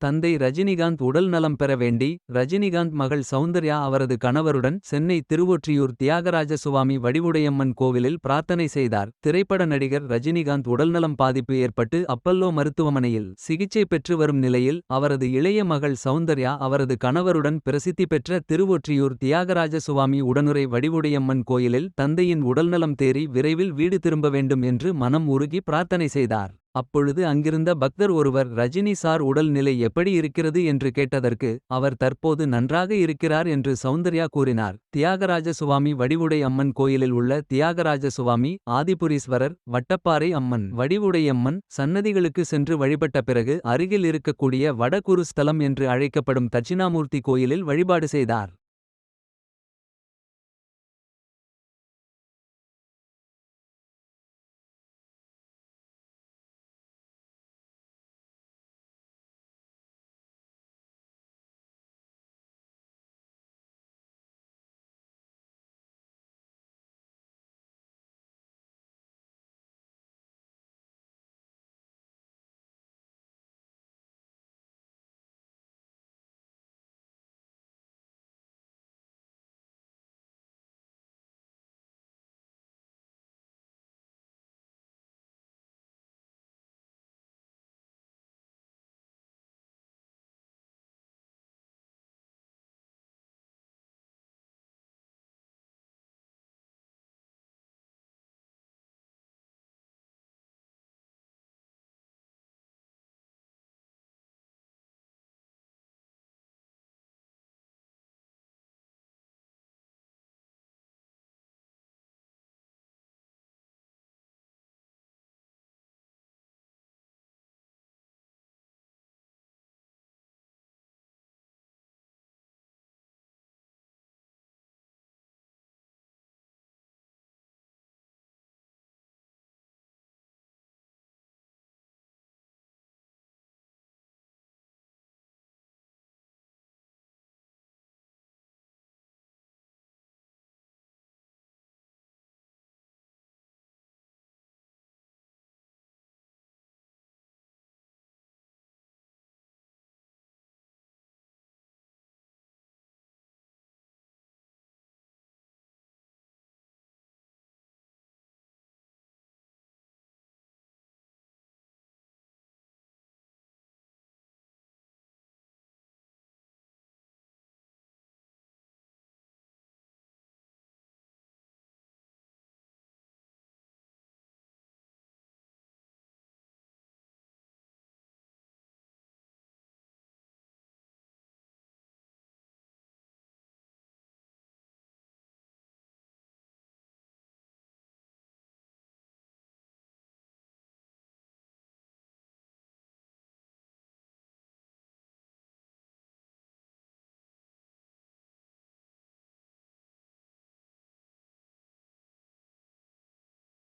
தந்தை ரஜினிகாந்த் உடல் நலம் பெற வேண்டி ரஜினிகாந்த் மகள் சௌந்தர்யா அவரது கணவருடன் சென்னை திருவொற்றியூர் தியாகராஜ சுவாமி வடிவுடையம்மன் கோவிலில் பிரார்த்தனை செய்தார். திரைப்பட நடிகர் ரஜினிகாந்த் உடல்நலம் பாதிப்பு ஏற்பட்டு அப்பல்லோ மருத்துவமனையில் சிகிச்சை பெற்று வரும் நிலையில் அவரது இளைய மகள் சௌந்தர்யா அவரது கணவருடன் பிரசித்தி பெற்ற திருவொற்றியூர் தியாகராஜ சுவாமி உடனுரை வடிவுடையம்மன் கோயிலில் தந்தையின் உடல்நலம் தேறி விரைவில் வீடு திரும்ப வேண்டும் என்று மனம் உருகி பிரார்த்தனை செய்தார். அப்பொழுது அங்கிருந்த பக்தர் ஒருவர் ரஜினி சார் உடல் நிலை எப்படி இருக்கிறது என்று கேட்டதற்கு அவர் தற்போது நன்றாக இருக்கிறார் என்று சௌந்தர்யா கூறினார். தியாகராஜ சுவாமி வடிவுடை அம்மன் கோயிலில் உள்ள தியாகராஜ சுவாமி ஆதிபுரீஸ்வரர் வட்டப்பாறை அம்மன் வடிவுடையம்மன் சன்னதிகளுக்கு சென்று வழிபட்ட பிறகு அருகில் இருக்கக்கூடிய வடகுரு ஸ்தலம் என்று அழைக்கப்படும் தட்சிணாமூர்த்தி கோயிலில் வழிபாடு செய்தார்.